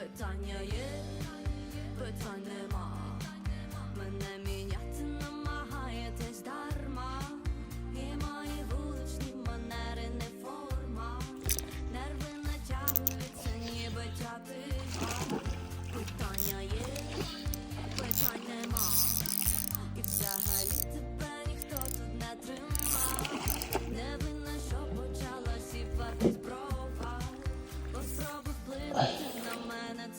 Питання є, питань нема. Мене міняти намагаєтесь дарма. І мої вуличні манери не форма. Нерви натягуються, ніби тяти.